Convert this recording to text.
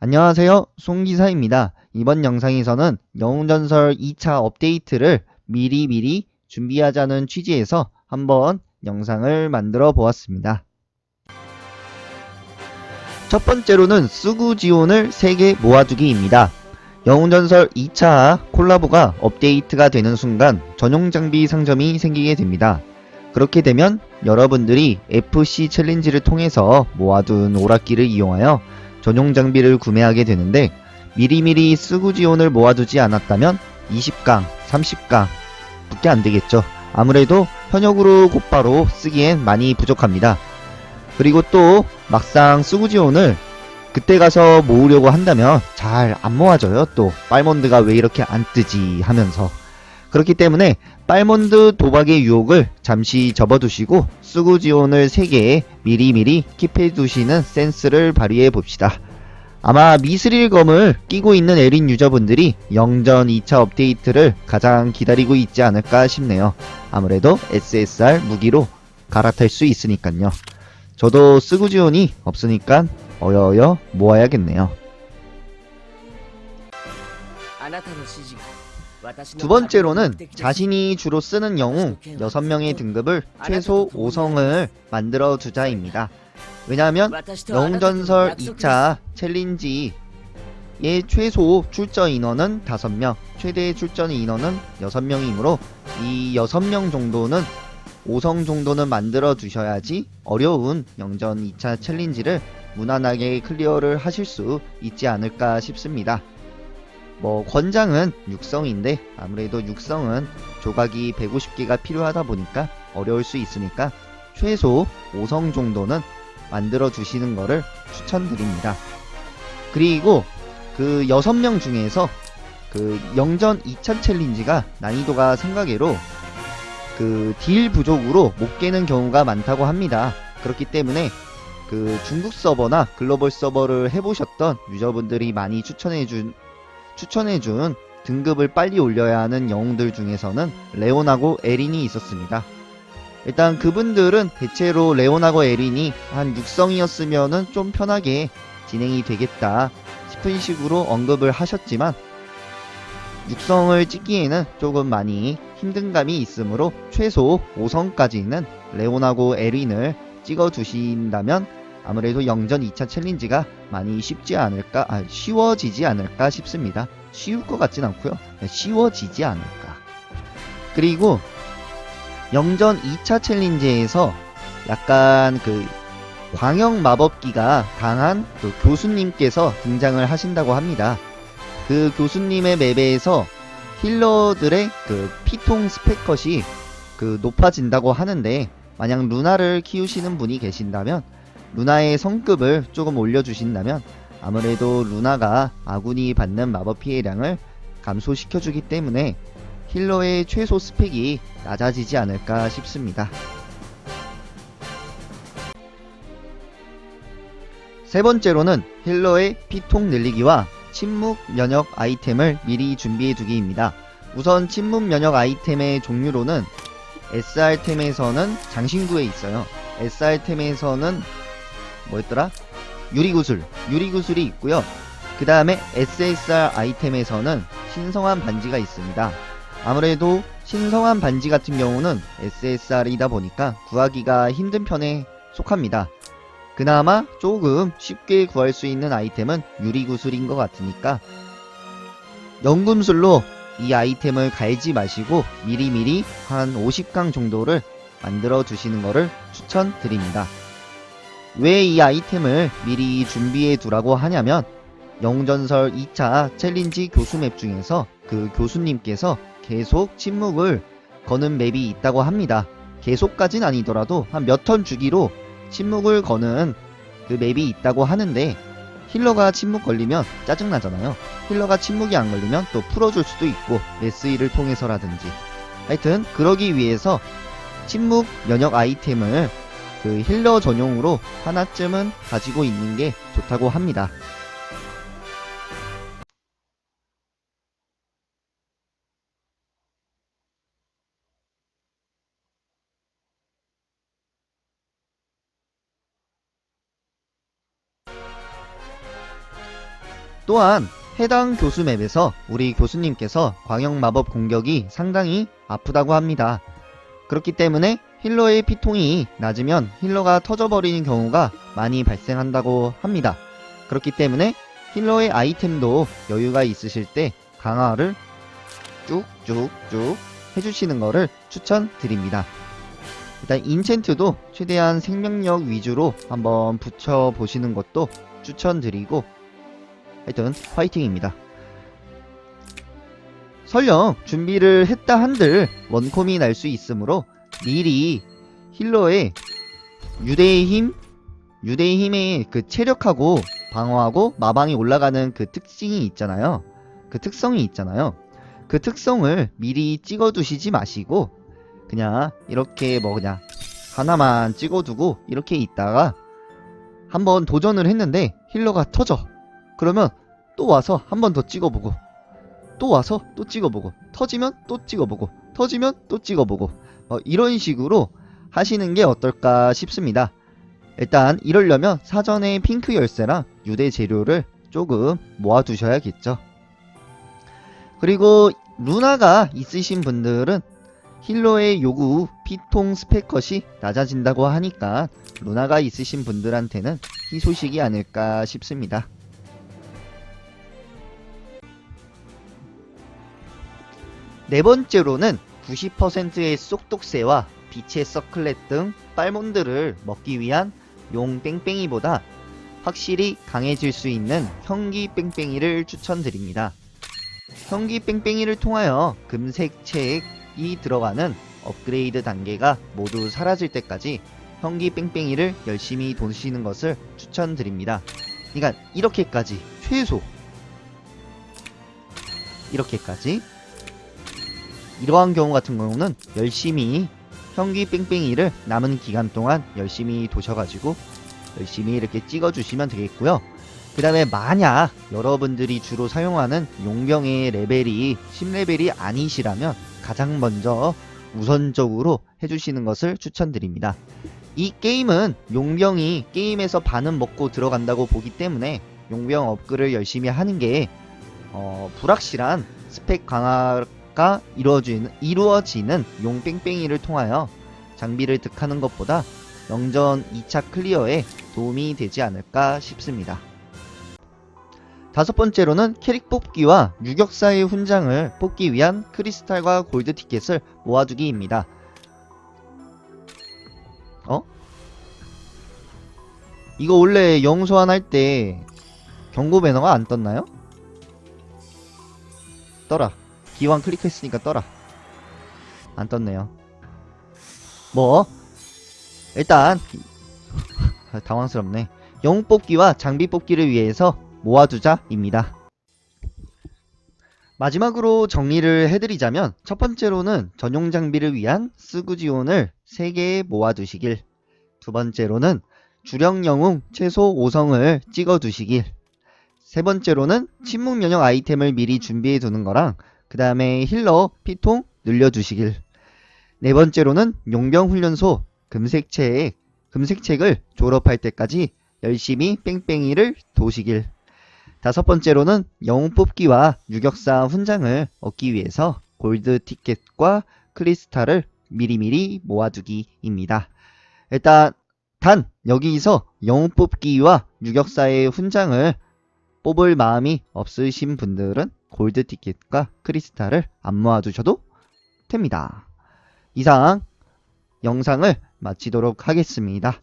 안녕하세요. 송기사입니다. 이번 영상에서는 영웅전설 2차 업데이트를 미리미리 준비하자는 취지에서 한번 영상을 만들어 보았습니다. 첫 번째로는 쓰구 지원을 3개 모아두기입니다. 영웅전설 2차 콜라보가 업데이트가 되는 순간 전용 장비 상점이 생기게 됩니다. 그렇게 되면 여러분들이 FC 챌린지를 통해서 모아둔 오락기를 이용하여 전용 장비를 구매하게 되는데 미리미리 쓰구 지원을 모아두지 않았다면 20강, 30강 밖에 안 되겠죠. 아무래도 현역으로 곧바로 쓰기엔 많이 부족합니다. 그리고 또 막상 쓰구 지원을 그때 가서 모으려고 한다면 잘 안 모아져요. 또 빨몬드가 왜 이렇게 안 뜨지 하면서 그렇기 때문에 빨몬드 도박의 유혹을 잠시 접어두시고 쓰구 지원을 3개 미리미리 킵해두시는 센스를 발휘해 봅시다. 아마 미스릴검을 끼고 있는 에린 유저분들이 영전 2차 업데이트를 가장 기다리고 있지 않을까 싶네요. 아무래도 SSR 무기로 갈아탈 수 있으니까요. 저도 쓰구 지원이 없으니까 어여어여 모아야겠네요. 두 번째로는 자신이 주로 쓰는 영웅 6명의 등급을 최소 5성을 만들어 두자입니다. 왜냐하면 영웅전설 2차 챌린지의 최소 출전 인원은 5명, 최대 출전 인원은 6명이므로 이 6명 정도는 5성 정도는 만들어 두셔야지 어려운 영전 2차 챌린지를 무난하게 클리어를 하실 수 있지 않을까 싶습니다. 뭐 권장은 육성인데 아무래도 육성은 조각이 150개가 필요하다 보니까 어려울 수 있으니까 최소 5성 정도는 만들어 주시는 거를 추천드립니다. 그리고 그 6명 중에서 그 영전 2차 챌린지가 난이도가 생각외로 그 딜 부족으로 못 깨는 경우가 많다고 합니다. 그렇기 때문에 그 중국 서버나 글로벌 서버를 해보셨던 유저분들이 많이 추천해 준 추천해준 등급을 빨리 올려야 하는 영웅들 중에서는 레온하고 에린이 있었습니다. 일단 그분들은 대체로 레온하고 에린이 한 육성이었으면은 좀 편하게 진행이 되겠다 싶은 식으로 언급을 하셨지만 육성을 찍기에는 조금 많이 힘든 감이 있으므로 최소 5성까지는 레온하고 에린을 찍어 두신다면 아무래도 영전 2차 챌린지가 많이 쉽지 않을까, 아, 쉬워지지 않을까 싶습니다. 쉬울 것 같진 않고요. 네, 쉬워지지 않을까. 그리고 영전 2차 챌린지에서 약간 그 광역 마법기가 강한 그 교수님께서 등장을 하신다고 합니다. 그 교수님의 맵에서 힐러들의 그 피통 스펙컷이 그 높아진다고 하는데 만약 루나를 키우시는 분이 계신다면 루나의 성급을 조금 올려주신다면 아무래도 루나가 아군이 받는 마법 피해량을 감소시켜주기 때문에 힐러의 최소 스펙이 낮아지지 않을까 싶습니다. 세 번째로는 힐러의 피통 늘리기와 침묵 면역 아이템을 미리 준비해 두기입니다. 우선 침묵 면역 아이템의 종류로는 SR템에서는 장신구에 있어요. SR템에서는 뭐였더라? 유리구슬, 유리구슬이 있고요. 그 다음에 SSR 아이템에서는 신성한 반지가 있습니다. 아무래도 신성한 반지 같은 경우는 SSR이다 보니까 구하기가 힘든 편에 속합니다. 그나마 조금 쉽게 구할 수 있는 아이템은 유리구슬인 것 같으니까 연금술로 이 아이템을 갈지 마시고 미리미리 한 50강 정도를 만들어 두시는 것을 추천드립니다. 왜 이 아이템을 미리 준비해 두라고 하냐면 영전설 2차 챌린지 교수 맵 중에서 그 교수님께서 계속 침묵을 거는 맵이 있다고 합니다. 계속까진 아니더라도 한 몇 턴 주기로 침묵을 거는 그 맵이 있다고 하는데 힐러가 침묵 걸리면 짜증나잖아요. 힐러가 침묵이 안 걸리면 또 풀어줄 수도 있고 레스이를 통해서라든지 하여튼 그러기 위해서 침묵 면역 아이템을 그 힐러 전용으로 하나쯤은 가지고 있는 게 좋다고 합니다. 또한 해당 교수 맵에서 우리 교수님께서 광역 마법 공격이 상당히 아프다고 합니다. 그렇기 때문에 힐러의 피통이 낮으면 힐러가 터져버리는 경우가 많이 발생한다고 합니다. 그렇기 때문에 힐러의 아이템도 여유가 있으실 때 강화를 쭉쭉쭉 해주시는 것을 추천드립니다. 일단 인챈트도 최대한 생명력 위주로 한번 붙여보시는 것도 추천드리고 하여튼 화이팅입니다. 설령 준비를 했다 한들 원콤이 날 수 있으므로 미리 힐러의 유대의 힘, 유대의 힘의 그 체력하고 방어하고 마방이 올라가는 그 특징이 있잖아요. 그 특성이 있잖아요. 그 특성을 미리 찍어두시지 마시고 그냥 이렇게 뭐 그냥 하나만 찍어두고 이렇게 있다가 한번 도전을 했는데 힐러가 터져. 그러면 또 와서 한 번 더 찍어보고 또 와서 또 찍어보고 터지면 또 찍어보고 터지면 또 찍어보고 어, 이런 식으로 하시는 게 어떨까 싶습니다. 일단 이러려면 사전에 핑크 열쇠랑 유대 재료를 조금 모아두셔야겠죠. 그리고 루나가 있으신 분들은 힐러의 요구 피통 스펙컷이 낮아진다고 하니까 루나가 있으신 분들한테는 희소식이 아닐까 싶습니다. 네 번째로는 90%의 쏙독새와 빛의 서클렛 등 빨몬들을 먹기 위한 용 뺑뺑이보다 확실히 강해질 수 있는 형기 뺑뺑이를 추천드립니다. 형기 뺑뺑이를 통하여 금색 책이 들어가는 업그레이드 단계가 모두 사라질 때까지 형기 뺑뺑이를 열심히 도시는 것을 추천드립니다. 그러니까 이렇게까지 최소 이렇게까지 이러한 경우 같은 경우는 열심히 형기 뺑뺑이를 남은 기간 동안 열심히 도셔가지고 열심히 이렇게 찍어주시면 되겠고요. 그 다음에 만약 여러분들이 주로 사용하는 용병의 레벨이 10레벨이 아니시라면 가장 먼저 우선적으로 해주시는 것을 추천드립니다. 이 게임은 용병이 게임에서 반은 먹고 들어간다고 보기 때문에 용병 업글을 열심히 하는 게 어, 불확실한 스펙 강화 가 이루어지는, 이루어지는 용뺑뺑이를 통하여 장비를 득하는 것보다 영전 2차 클리어에 도움이 되지 않을까 싶습니다. 다섯 번째로는 캐릭 뽑기와 유격사의 훈장을 뽑기 위한 크리스탈과 골드 티켓을 모아두기입니다. 어? 이거 원래 영 소환 할 때 경고 배너가 안 떴나요? 떠라. 기왕 클릭했으니까 떠라. 안 떴네요. 뭐? 일단 당황스럽네. 영웅 뽑기와 장비 뽑기를 위해서 모아두자입니다. 마지막으로 정리를 해드리자면 첫 번째로는 전용 장비를 위한 쓰구지온을 3개 모아두시길 두 번째로는 주력 영웅 최소 5성을 찍어두시길 세 번째로는 침묵 면역 아이템을 미리 준비해 두는 거랑 그 다음에 힐러 피통 늘려주시길 네 번째로는 용병 훈련소 금색책 금색책을 졸업할 때까지 열심히 뺑뺑이를 도시길 다섯 번째로는 영웅 뽑기와 유격사 훈장을 얻기 위해서 골드 티켓과 크리스탈을 미리미리 모아두기입니다. 일단 단 여기서 영웅 뽑기와 유격사의 훈장을 뽑을 마음이 없으신 분들은 골드 티켓과 크리스탈을 안 모아두셔도 됩니다. 이상 영상을 마치도록 하겠습니다.